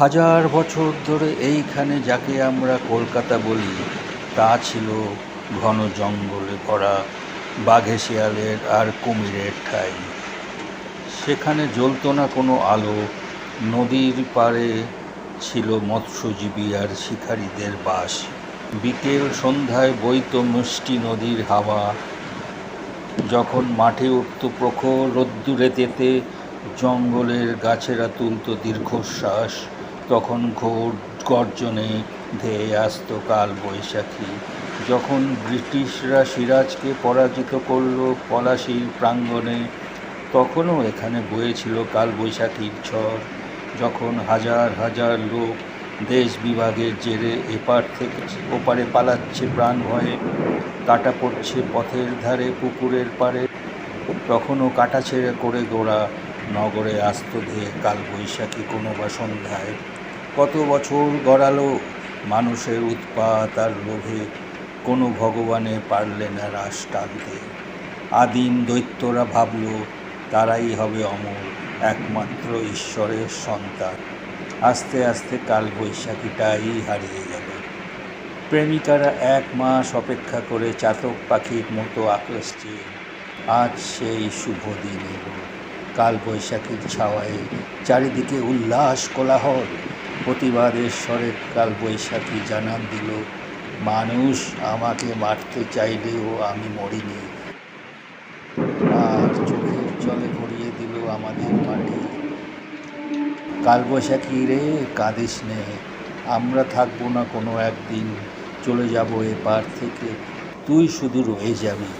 হাজার বছর ধরে এইখানে যাকে আমরা কলকাতা বলি, তা ছিল ঘন জঙ্গলে ভরা বাঘে শিয়ালের আর কুমিরের ঠাই। সেখানে জ্বলতো না কোনো আলো, নদীর পাড়ে ছিল মৎস্যজীবী আর শিকারীদের বাস। বিকেল সন্ধ্যায় বইতো মিষ্টি নদীর হাওয়া। যখন মাঠে উঠত প্রখর রোদ্দুরে তেতে, জঙ্গলের গাছেরা তুলত দীর্ঘশ্বাস। তখন ঘোর গর্জনে ধেয়ে আসতো কাল বৈশাখী। যখন ব্রিটিশরা সিরাজকে পরাজিত করল পলাশির প্রাঙ্গণে, তখনও এখানে বয়েছিল কাল বৈশাখীর ঝড়। যখন হাজার হাজার লোক দেশ বিভাগের জেরে এপার থেকে ওপারে পালাচ্ছে প্রাণ ভয়ে, কাটা পড়ছে পথের ধারে, পুকুরের পাড়ে, তখনও কাটা ছেড়ে করে গোড়া নগরে আস্ত ধেয়ে কাল বৈশাখী কোনো বা সন্ধ্যায়। কত বছর গড়ালো মানুষের উৎপাত আর লোভে? কোনো ভগবানে পারলে না রাস টানতে। আদিম দৈত্যরা ভাবল, তারাই হবে অমর, একমাত্র ঈশ্বরের সন্তান। আস্তে আস্তে কাল বৈশাখীটাই হারিয়ে গেল। প্রেমিকারা এক মাস অপেক্ষা করে চাতক পাখির মতো চেয়ে, আজ সেই শুভ দিন কাল বৈশাখীর ছাওয়ায় চারিদিকে উল্লাস কোলাহল। প্রতিবাদের স্বরে কাল বৈশাখী জানান দিল, মানুষ আমাকে মারতে চাইলেও আমি মরিনি। আর চোখের জলে ভরিয়ে দিল আমাদের মাটি। কালবৈশাখী রে, কাঁদিস নে। আমরা থাকব না কোনো একদিন। চলে যাব এপার থেকে। তুই শুধু রয়ে যাবি।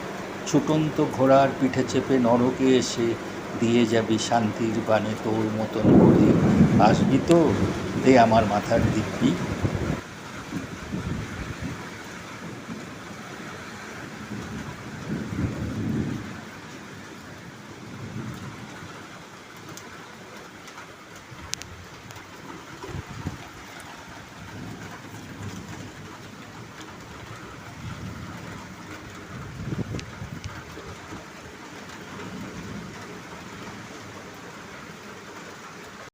ছুটন্ত ঘোড়ার পিঠে চেপে নরকে এসে দিয়ে যাবি শান্তির বাণী তোর মতন করে। আসবি তো? দে আমার মাথার দিব্যি।